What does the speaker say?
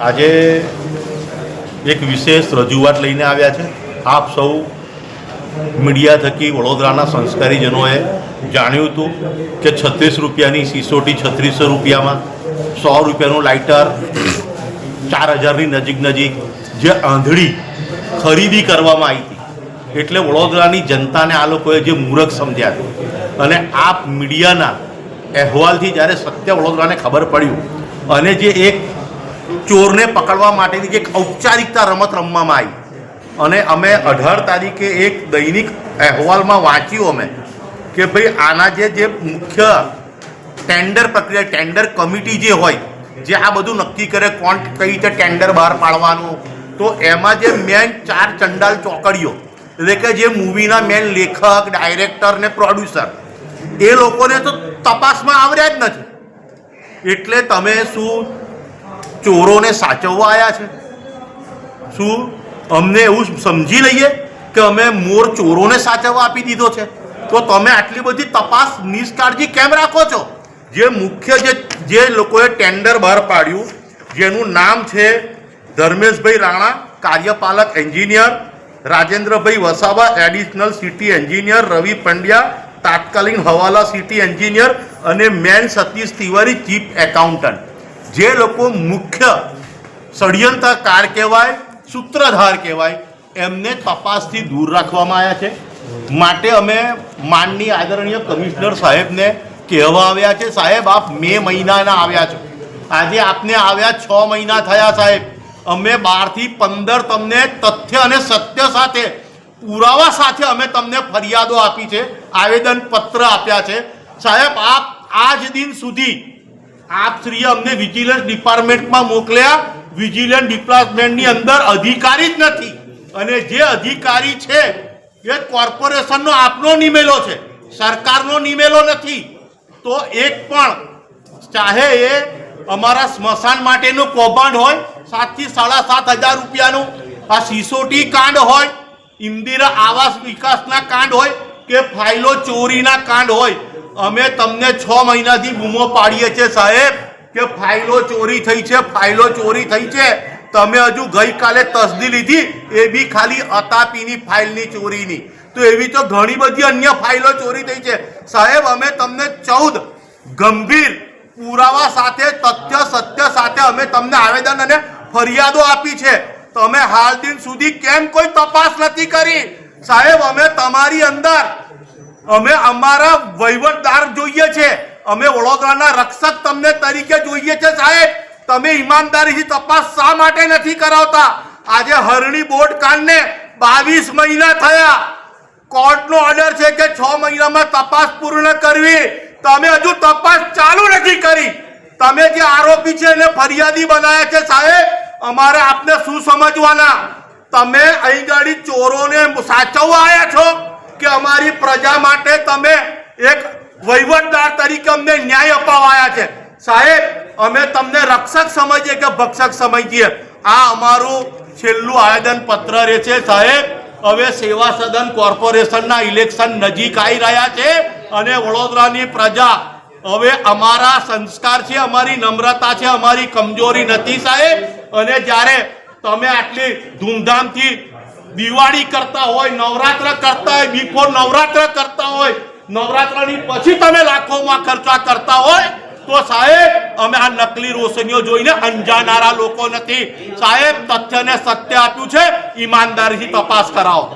આજે એક વિશેષ રજૂઆત લઈને આવ્યા છે. આપ સૌ મીડિયા થકી વડોદરાના સંસ્કારીજનોએ જાણ્યું હતું કે છત્રીસ રૂપિયાની સિસોટી છત્રીસો રૂપિયામાં સો રૂપિયાનું લાઇટર ચાર હજારની નજીક નજીક જે આંધળી ખરીદી કરવામાં આવી હતી. એટલે વડોદરાની જનતાને આ લોકોએ જે મૂરખ સમજ્યા છે. અને આપ મીડિયાના અહેવાલથી જ્યારે સત્ય વડોદરાને ખબર પડ્યું અને જે એક ચોરને પકડવા માટેની એક ઔપચારિકતા રમત રમવામાં આવી. અને અમે અઢાર તારીખે એક દૈનિક અહેવાલમાં વાંચ્યું અમે કે ભાઈ આના જે જે મુખ્ય ટેન્ડર પ્રક્રિયા, ટેન્ડર કમિટી જે હોય, જે આ બધું નક્કી કરે કોણ કઈ રીતે ટેન્ડર બહાર પાડવાનું, તો એમાં જે મેન ચાર ચંડાલ ચોકડીઓ, એટલે કે જે મૂવીના મેન લેખક ડાયરેક્ટર ને પ્રોડ્યુસર એ લોકોને તો તપાસમાં આવડ્યા જ નથી. એટલે તમે શું ચોરોને સાચવવા આવ્યા છે. શું? અમને એવું સમજી લઈએ કે અમે મોર ચોરોને સાચવવા આપી દીધો છે. તો તમે આટલી બધી તપાસ નિષ્કાળજી કેમ રાખો છો? જે મુખ્ય જે જે લોકોએ ટેન્ડર બહાર પાડ્યું, જેનું નામ છે ધર્મેશભાઈ રાણા, કાર્યપાલક engineer, Rajendrabhai Vasava, additional city engineer, Ravi Pandya, તાત્કાલિક હવાલા સિટી એન્જિનિયર અને main Satish Tiwari chief accountant. જે લોકો મુખ્ય ષડયંત્રકાર કહેવાય, સૂત્રધાર કહેવાય, એમને તપાસથી દૂર રાખવામાં આવ્યા છે. માટે અમે માનની આદરણીય કમિશનર સાહેબને કહેવા આવ્યા છે, સાહેબ, આપ મે મહિનાના આવ્યા છો. આજે આપને આવ્યા છ મહિના થયા, સાહેબ. અમે બારથી પંદર તમને તથ્ય અને સત્ય સાથે, પુરાવા સાથે અમે તમને ફરિયાદો આપી છે આવેદન પત્ર આપ્યા છે. સાહેબ, આપ આજ દિન સુધી આપ શ્રીએ અમને વિજિલન્સ ડિપાર્ટમેન્ટમાં મોકલ્યા. વિજિલન્સ ડિપાર્ટમેન્ટની અંદર અધિકારી જ નથી. અને જે અધિકારી છે, એ કોર્પોરેશનનો આપનો નિમેલો છે. સરકારનો નિમેલો નથી. તો એક પણ ચાહે એ અમારા સ્મશાન માટેનું કૌભાંડ હોય, સાતથી સાડા સાત હજાર રૂપિયાનું આ સિસોટી કાંડ હોય, ઇન્દિરા આવાસ વિકાસના કાંડ હોય કે ફાઇલો ચોરીના કાંડ હોય અમે તમને છ મહિનાથી બૂમો પાડીએ છીએ સાહેબ કે ફાઇલો ચોરી થઈ છે, ફાઇલો ચોરી થઈ છે. તમે હજુ ગઈકાલે તસદી લીધી, એ બી ખાલી અતાપીની ફાઇલની ચોરીની. તો એવી તો ઘણી બધી અન્ય ફાઇલો ચોરી થઈ છે. સાહેબ, અમે તમને ચૌદ ગંભીર પુરાવા સાથે, તથ્ય, સત્ય સાથે અમે તમને આવેદન અને ફરિયાદો આપી છે. તમે હાલ દિન સુધી કેમ કોઈ તપાસ નથી કરી? સાહેબ, અમે તમારી અંદર અમે અમારા વહીવટદાર જોઈએ છે. અમે વડોદરાના રક્ષક તમને તરીકે જોઈએ છે સાહેબ. તમે ઈમાનદારીથી તપાસ શા માટે નથી કરાવતા? આજે હરણી બોર્ડ કાંડને બાવીસ મહિના થયા. કોર્ટનો ઓર્ડર છે કે છ મહિનામાં તપાસ પૂર્ણ કરવી. તમે હજુ તપાસ ચાલુ નથી કરી. તમે જે આરોપી છે એને ફરિયાદી બનાવ્યા છે સાહેબ. અમારે આપને શું સમજવાના? તમે અહીં ગાડી ચોરોને સાચવવા આવ્યા છો? કે અમારી પ્રજા માટે તમે એક વહીવટદાર તરીકે અમને ન્યાય અપાવાયા છે. સાહેબ, અમે તમને રક્ષક સમજીએ કે ભક્ષક સમજીએ? આ અમારું છેલ્લું આવેદન પત્ર રહે છે, સાહેબ. હવે સેવા સદન કોર્પોરેશનના ઇલેક્શન નજીક આવી રહ્યા છે અને વડોદરાની પ્રજા. હવે અમારા સંસ્કાર છે, અમારી નમ્રતા છે, અમારી કમજોરી નથી, સાહેબ. અને જ્યારે તમે આટલી ધૂમધામથી દિવાળી કરતા હોય, નવરાત્ર કરતા હોય બિફોર નવરાત્ર કરતા હોય, નવરાત્રની પછી તમે લાખોમાં ખર્ચા કરતા હોય, તો સાહેબ, અમે આ નકલી રોશનીઓ જોઈને અંજાનારા લોકો નથી. સાહેબ, તથ્યને સત્ય આપ્યું છે, ઈમાનદારીથી તપાસ કરાવો.